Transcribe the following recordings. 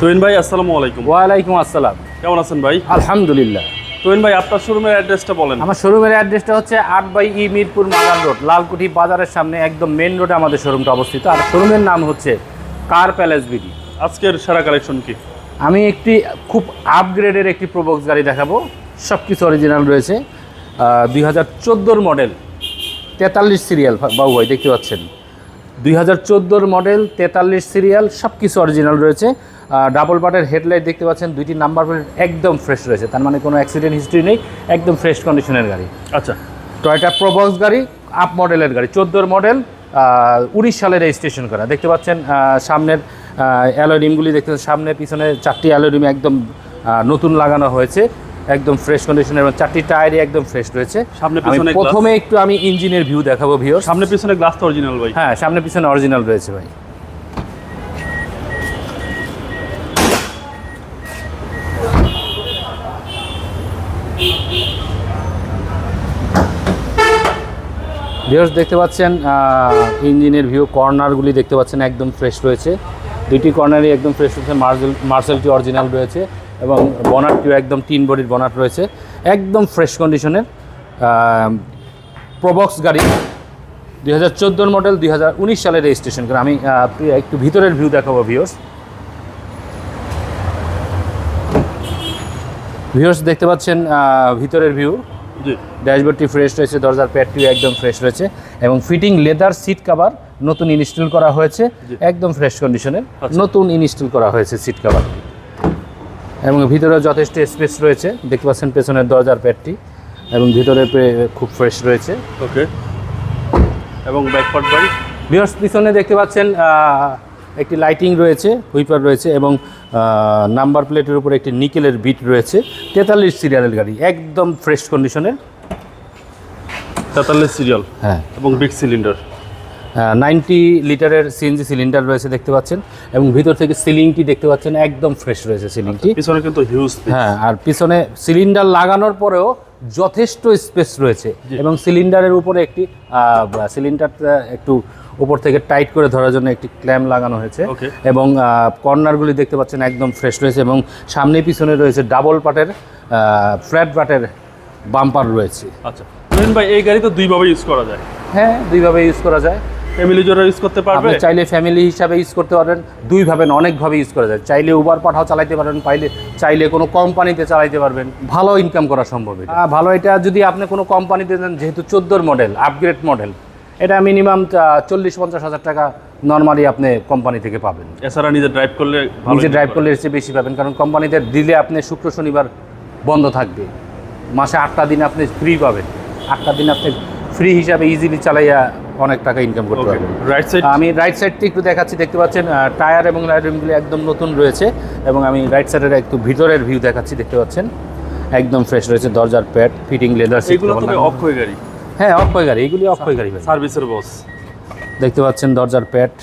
তোহিন ভাই আসসালামু আলাইকুম। ওয়ালাইকুম আসসালাম। কেমন আছেন ভাই? আলহামদুলিল্লাহ। তোহিন ভাই আপনার শোরুমের অ্যাড্রেসটা বলেন। আমার শোরুমের অ্যাড্রেসটা হচ্ছে আট by E Mirpur Magan road Lalkuthi বাজারের সামনে একদম মেন রোডে আমাদের শোরুমটা অবস্থিত। আর শোরুমের নাম হচ্ছে কার প্যালেস বিডি। আজকের সেরা কালেকশন কি? আমি একটি খুব আপগ্রেডের একটি প্রোবক্স গাড়ি দেখাবো। সব কিছু অরিজিনাল রয়েছে দুই হাজার চোদ্দোর মডেল তেতাল্লিশ সিরিয়াল বাবু ভাই দেখতে পাচ্ছেন। দুই হাজার চোদ্দোর মডেল তেতাল্লিশ সিরিয়াল সব কিছু অরিজিনাল রয়েছে। ডাবল বাটের হেডলাইট দেখতে পাচ্ছেন দুইটি নাম্বার প্লেট একদম ফ্রেশ রয়েছে। তার মানে কোনো অ্যাক্সিডেন্ট হিস্ট্রি নেই একদম ফ্রেশ কন্ডিশনের গাড়ি। আচ্ছা। টয়টা প্রোবক্স গাড়ি আপ মডেলের গাড়ি চোদ্দোর মডেল উনিশ সালের রেজিস্ট্রেশন করা। দেখতে পাচ্ছেন সামনের অ্যালোরিমগুলি দেখতে পাচ্ছেন সামনে পিছনে চারটি অ্যালোরিম একদম নতুন লাগানো হয়েছে। একদম ফ্রেশ কন্ডিশনের এবং চারটি টায়ারই একদম ফ্রেশ রয়েছে। সামনে পিছনে প্রথমে একটু আমি ইঞ্জিনের ভিউ দেখাবো ভিউ সামনে পিছনে গ্লাস তো অরিজিনাল ভাই। হ্যাঁ সামনে পিছনে অরিজিনাল রয়েছে ভাই। ভিউর্স দেখতে পাচ্ছেন ইঞ্জিনের ভিউ কর্নারগুলি দেখতে পাচ্ছেন, একদম ফ্রেশ রয়েছে। দুইটি কর্নারই একদম ফ্রেশ রয়েছে মার্সেল মার্সেলটি অরিজিনাল রয়েছে এবং বনারটিও একদম তিন বডির বনাট রয়েছে। একদম ফ্রেশ কন্ডিশনের প্রবক্স গাড়ি, দুই হাজার মডেল দুই হাজার উনিশ সালের রেজিস্ট্রেশন করে। আমি একটু ভিতরের ভিউ দেখাবো ভিউর্স ভিউর্স দেখতে পাচ্ছেন ভিতরের ভিউ ড্যাশবোর্ডটি ফ্রেশ রয়েছে দরজার প্যাডটিও একদম ফ্রেশ রয়েছে এবং ফিটিং লেদার সিট কভার নতুন ইনস্টল করা হয়েছে একদম ফ্রেশ কন্ডিশনের আচ্ছা। নতুন ইনস্টল করা হয়েছে সিট কভার এবং ভিতরে যথেষ্ট স্পেস রয়েছে দেখতে পাচ্ছেন পেছনের দরজার প্যাডটি এবং ভিতরে খুব ফ্রেশ রয়েছে। ওকে এবং ব্যাকপার্ট ভাই ভিউয়ার্স পিছনে দেখতে পাচ্ছেন একটি লাইটিং রয়েছে হুইপার রয়েছে এবং নাম্বার প্লেটের উপরে একটি নিকেলের বিট রয়েছে। তেতাল্লিশ সিরিয়ালের গাড়ি একদম ফ্রেশ কন্ডিশনের তেতাল্লিশ সিরিয়াল হ্যাঁ। এবং বিগ সিলিন্ডার নাইনটি লিটারের সিএনজি সিলিন্ডার রয়েছে দেখতে পাচ্ছেন এবং ভিতর থেকে সিলিংটি দেখতে পাচ্ছেন একদম ফ্রেশ রয়েছে সিলিংটি পিছনে কিন্তু হিউজ হ্যাঁ আর পিছনে সিলিন্ডার লাগানোর পরেও যথেষ্ট স্পেস রয়েছে এবং সিলিন্ডারের উপরে একটি সিলিন্ডারটা একটু উপর থেকে টাইট করে ধরার জন্য একটি ক্ল্যাম লাগানো হয়েছে। এবং কর্নারগুলি দেখতে পাচ্ছেন একদম ফ্রেশ রয়েছে এবং সামনে পিছনে রয়েছে ডাবল পাটের ফ্ল্যাট পাটের বাম্পার রয়েছে। আচ্ছা। ভাই এই গাড়ি তো দুইভাবে ইউজ করা যায়। হ্যাঁ দুইভাবে ইউজ করা যায়। ফ্যামিলি জোড়া ইউজ করতে পারবে? আপনি চাইলে ফ্যামিলি হিসাবে ইউজ করতে পারবেন দুইভাবে না অনেকভাবে ইউজ করা যায়। চাইলে উবার পাঠাও চালাইতে পারবেন পাইলে চাইলে কোনো কোম্পানিতে চালাইতে পারবেন। ভালো ইনকাম করা সম্ভব ভালো এটা যদি আপনি কোনো কোম্পানিতে দেন যেহেতু চোদ্দোর মডেল আপগ্রেড মডেল এটা মিনিমাম চল্লিশ পঞ্চাশ হাজার টাকা নর্মালি আপনি কোম্পানি থেকে পাবেন। এছাড়া নিজে ড্রাইভ করলে নিজে ড্রাইভ করলে এর চেয়ে বেশি পাবেন কারণ কোম্পানিতে দিলে আপনি শুক্র শনিবার বন্ধ থাকবে। মাসে আটটা দিন আপনি ফ্রি পাবেন। আটটা দিন আপনি ফ্রি হিসাবে ইজিলি চালাইয়া অনেক টাকা ইনকাম করতে পারবেন। রাইট সাইড আমি রাইট সাইডটি একটু দেখাচ্ছি দেখতে পাচ্ছেন টায়ার এবং লাইটগুলি একদম নতুন রয়েছে এবং আমি রাইট সাইডের একটু ভিতরের ভিউ দেখাচ্ছি দেখতে পাচ্ছেন। একদম ফ্রেশ রয়েছে দরজার প্যাড ফিটিং লেদার এগুলো তো অক্ষয় গাড়ি। হ্যাঁ অক্ষয় গাড়ি এগুলি অক্ষয় গাড়ি ভাই। সার্ভিসের বস দেখতে পাচ্ছেন দরজার প্যাড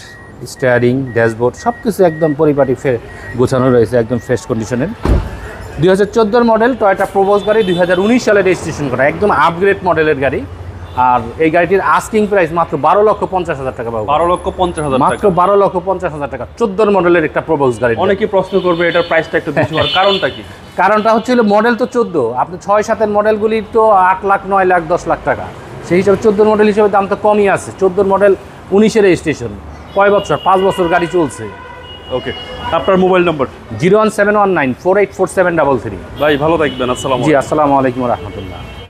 স্টিয়ারিং ড্যাশবোর্ড সব কিছু একদম পরিপাটি ফে গোছানো রয়েছে একদম ফ্রেশ কন্ডিশনের দুই হাজার মডেল টয়টা প্রবোজ গাড়ি দুই সালে রেজিস্ট্রেশন করা একদম আপগ্রেড মডেলের গাড়ি। আর এই গাড়িটির আস্কিং প্রাইস মাত্র বারো লক্ষ পঞ্চাশ হাজার টাকা পাবো। বারো লক্ষ পঞ্চাশ হাজার মাত্র বারো লক্ষ পঞ্চাশ হাজার টাকা। চোদ্দোর মডেলের একটা প্রবোজ গাড়ি। অনেকেই প্রশ্ন করবে এটার প্রাইসটা একটু বেশি হওয়ার কারণটা কি? কারণটা হচ্ছে মডেল তো চোদ্দ আপনি ছয় সাতের মডেলগুলি তো আট লাখ নয় লাখ দশ লাখ টাকা। সেই হিসাবে চোদ্দোর মডেল হিসেবে দাম তো কমই আছে। চোদ্দোর মডেল উনিশের রেজিস্ট্রেশন কয় বছর? পাঁচ বছর গাড়ি চলছে। ওকে আপনার mobile number zero one seven one nine four eight four seven double three. ভাই ভালো থাকবেন আসসালাম জি আসসালামু আলাইকুম রহমতুল্লাহ।